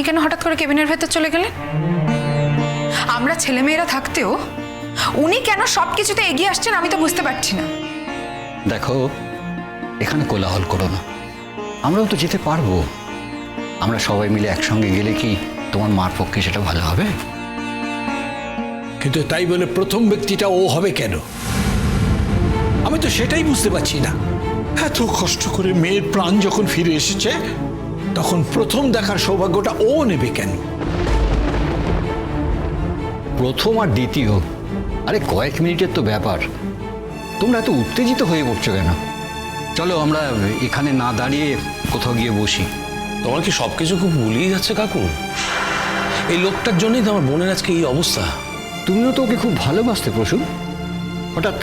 উনি কেন হঠাৎ করে কেবিনের ভেতর চলে গেলেন? আমরা ছেলেমেয়েরা থাকতেও উনি কেন সব কিছুতে এগিয়ে আসছেন আমি তো বুঝতে পারছি না। দেখো এখানে কোলাহল করো না। আমরাও তো যেতে পারব। আমরা সবাই মিলে একসঙ্গে গেলে কি তোমার মার পক্ষে সেটা ভালো হবে? কিন্তু তাই বলে প্রথম ব্যক্তিটা ও হবে কেন? আমি তো সেটাই বুঝতে পারছি না। এত কষ্ট করে মেয়ের প্রাণ যখন ফিরে এসেছে তখন প্রথম দেখার সৌভাগ্যটা ও নেবে কেন? প্রথম আর দ্বিতীয়? আরে কয়েক মিনিটের তো ব্যাপার। তোমরা এত উত্তেজিত হয়ে পড়ছো কেন? চলো আমরা এখানে না দাঁড়িয়ে কোথাও গিয়ে বসি। তোমার কি সবকিছু খুব ভুলিয়ে যাচ্ছে কাকু? এই লোকটার জন্যই তো আমার বোনের আজকে এই অবস্থা। তুমিও তো ওকে খুব ভালোবাসতে প্রসূ হঠাৎ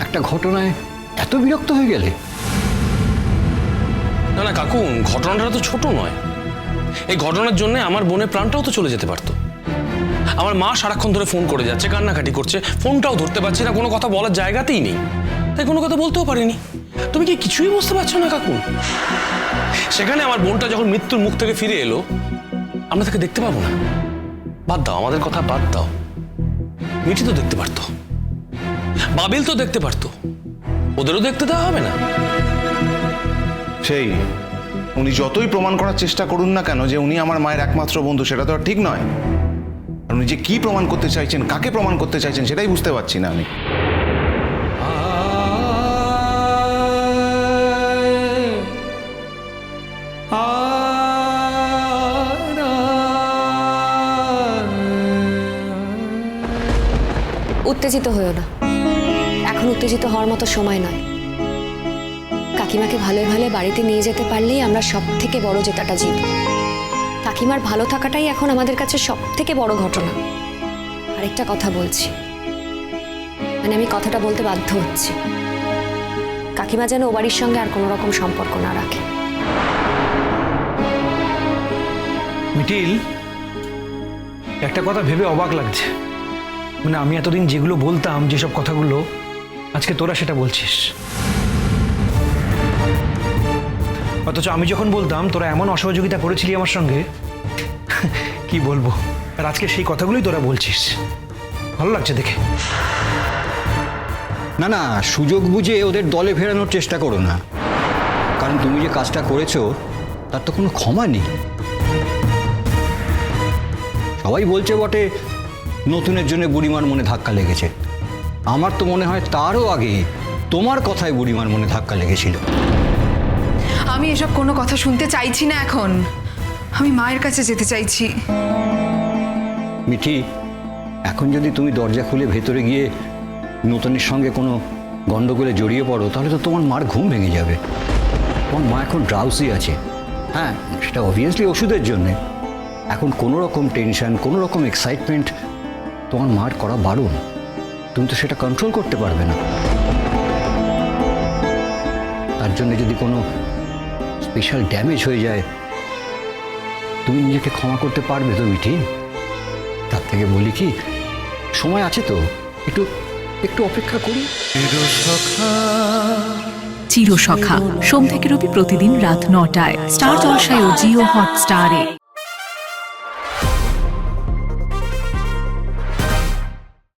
একটা ঘটনায় এত বিরক্ত হয়ে গেলে? না না, কাকু, ঘটনাটা তো ছোট নয়। এই ঘটনার জন্য আমার বোনের প্রাণটাও তো চলে যেতে পারতো। আমার মা সারাক্ষণ ধরে ফোন করে যাচ্ছে, কান্নাকাটি করছে, ফোনটাও ধরতে পারছি না, কোনো কথা বলার জায়গাতেই নেই। তাই কোনো কথা বলতেও পারিনি। তুমি কি কিছুই বুঝতে পারছ না, কাকু? সেখানে আমার বোনটা যখন মৃত্যুর মুখ থেকে ফিরে এলো, আমরা তাকে দেখতে পাবো না। বাদ দাও, আমাদের কথা বাদ দাও। মিঠি তো দেখতে পারতো। বাবিল তো দেখতে পারতো। ওদেরও দেখতে দেওয়া হবে না। সেই। উনি যতই প্রমাণ করার চেষ্টা করুন না কেন যে উনি আমার মায়ের একমাত্র বন্ধু, সেটা তো আর ঠিক নয়। উনি যে কি প্রমাণ করতে চাইছেন, কাকে প্রমাণ করতে চাইছেন, সেটাই বুঝতে পারছি না আমি। উত্তেজিত হয়েও না। এখন উত্তেজিত হওয়ার মতো সময় নয় কাকিমাকে ভালোই ভালো বাড়িতে নিয়ে যেতে পারলেই আমরা সব থেকে বড় জেতাটা জিতব কাকিমার ভালো থাকাটাই এখন আমাদের কাছে সব থেকে বড় ঘটনা। আরেকটা কথা বলছি। মানে আমি কথাটা বলতে বাধ্য হচ্ছি। কাকিমা যেন ও বাড়ির সঙ্গে আর কোনো রকম সম্পর্ক না রাখে। মিটিল, একটা কথা ভেবে অবাক লাগছে। মানে আমি এতদিন যেগুলো বলতাম, যেসব কথাগুলো, আজকে তোরা সেটা বলছিস। অথচ আমি যখন বলতাম, তোরা এমন অসহযোগিতা করেছিলি আমার সঙ্গে? কি বলব? আর আজকে সেই কথাগুলোই তোরা বলছিস। ভালো লাগছে দেখে। না না, সুযোগ বুঝে ওদের দলে ফেরানোর চেষ্টা করো না। কারণ তুমি যে কাজটা করেছ, তার তো কোনো ক্ষমা নেই। সবাই বলছে বটে, নতুনের জন্য বুড়িমার মনে ধাক্কা লেগেছে। আমার তো মনে হয় তারও আগে তোমার কথায় বুড়িমার মনে ধাক্কা লেগেছিল। আমি এসব কোনো কথা শুনতে চাইছি না এখন। আমি মায়ের কাছে যেতে চাইছি। মিঠি, এখন যদি তুমি দরজা খুলে ভেতরে গিয়ে নতুনের সঙ্গে কোনো গন্ডগোলে জড়িয়ে পড়ো, তাহলে তো তোমার মার ঘুম ভেঙে যাবে। তোমার মা এখন ড্রাউসি আছে। হ্যাঁ সেটা অবভিয়াসলি ওষুধের জন্যে। এখন কোনো রকম টেনশন কোনো রকম এক্সাইটমেন্ট তোমার মার করা বারণ। তুমি তো সেটা কন্ট্রোল করতে পারবে না। তার জন্য যদি কোনো স্পেশাল ড্যামেজ হয়ে যায়। তুমি নিজেকে ক্ষমা করতে পারবে তো মিঠি? তার থেকে বলি কি সময় আছে তো একটু একটু অপেক্ষা করি। চিরসখা। সোম থেকে রবি প্রতিদিন রাত নটায়। স্টার জলসায় ও জিও হটস্টারে